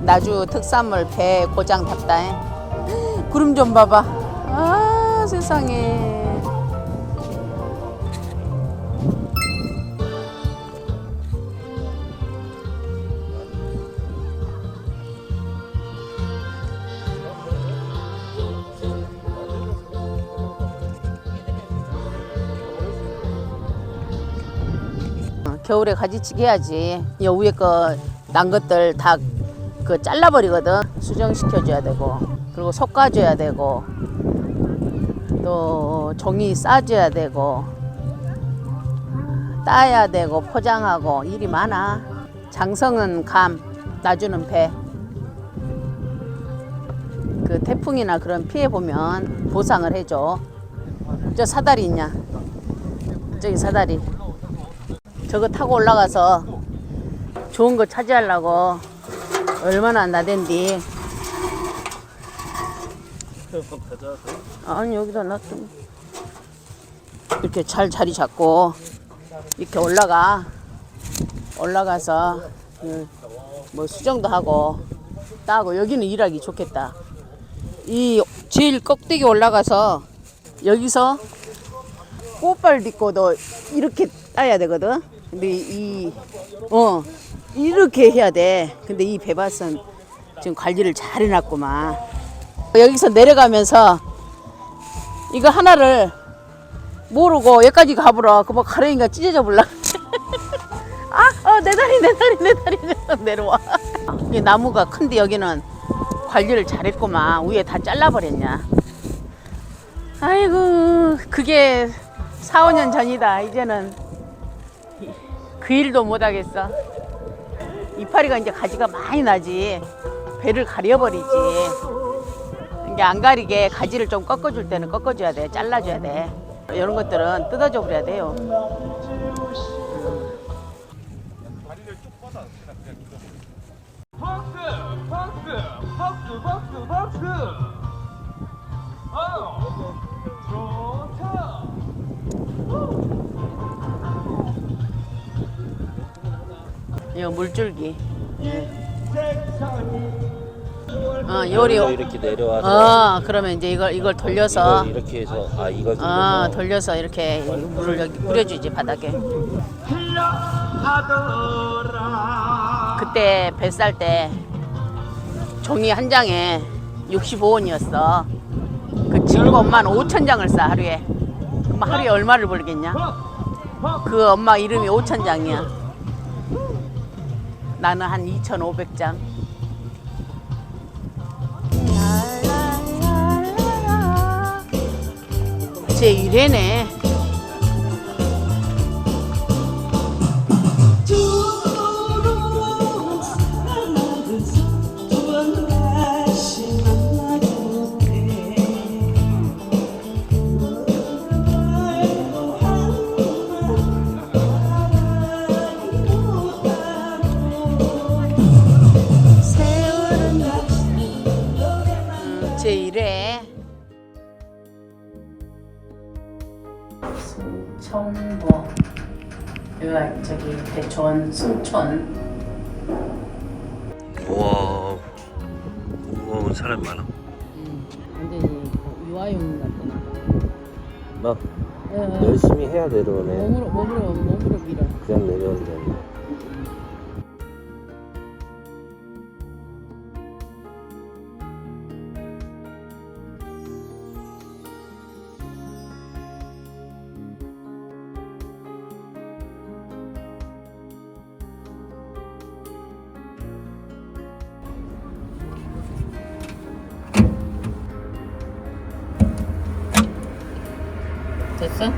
나주 특산물 배 고장 탔다. 구름 좀 봐봐. 아 세상에. 겨울에 가지치기 해야지. 여 위에 거난 것들 다 그 잘라버리거든. 수정시켜줘야 되고, 그리고 솎아줘야 되고, 또 종이 싸줘야 되고, 따야 되고, 포장하고 일이 많아. 장성은 감, 나주는 배. 그 태풍이나 그런 피해 보면 보상을 해줘. 저 사다리 있냐? 저기 사다리. 저거 타고 올라가서 좋은 거 차지하려고 얼마나 나댄디. 아니 여기다 놨더 이렇게 잘 자리 잡고 이렇게 올라가 올라가서 그뭐 수정도 하고 따고 여기는 일하기 좋겠다. 이 제일 꼭대기 올라가서 여기서 꽃발 딛고도 이렇게 따야 되거든. 근데 이, 어, 이렇게 해야 돼. 근데 이 배밭은 지금 관리를 잘 해놨구만. 여기서 내려가면서 이거 하나를 모르고 여기까지 가보라. 그뭐 가랭이가 찢어져 볼라. 아, 어, 내 다리, 내 다리, 내 다리. 내려와. 이 나무가 큰데 여기는 관리를 잘했구만. 위에 다 잘라버렸냐. 아이고, 그게 4, 5년 전이다. 이제는 이- 그 일도 못 하겠어. 이파리가 이제 가지가 많이 나지. 배를 가려버리지. 이게 안 가리게 가지를 좀 꺾어줄 때는 꺾어줘야 돼. 잘라줘야 돼. 이런 것들은 뜯어줘 버려야 돼요. 박수! 박수! 박수! 박수! 박수! 이거 물줄기. 어, 요리. 이렇게 내려와서 어, 그러면 이제 이걸 이걸 돌려서 이걸 이렇게 해서 아 이걸 아, 돌려서 돌려서 이렇게 물을 여기 뿌려주지 바닥에. 그때 뱃살 때 종이 한 장에 65원이었어. 그 친구 엄마는 5천 장을 싸 하루에. 그럼 하루에 얼마를 벌겠냐? 그 엄마 이름이 5천 장이야. 나는 한 2,500장. 제 1회네. 제 1회. 순천보. 여기가 저기 대천 순천. 우와 무거운 사람 많아 완전히 유아용 같구나. 막 열심히 해야 내려오네 몸으로 몸으로 몸으로 밀어. 그냥 내려온다 됐어?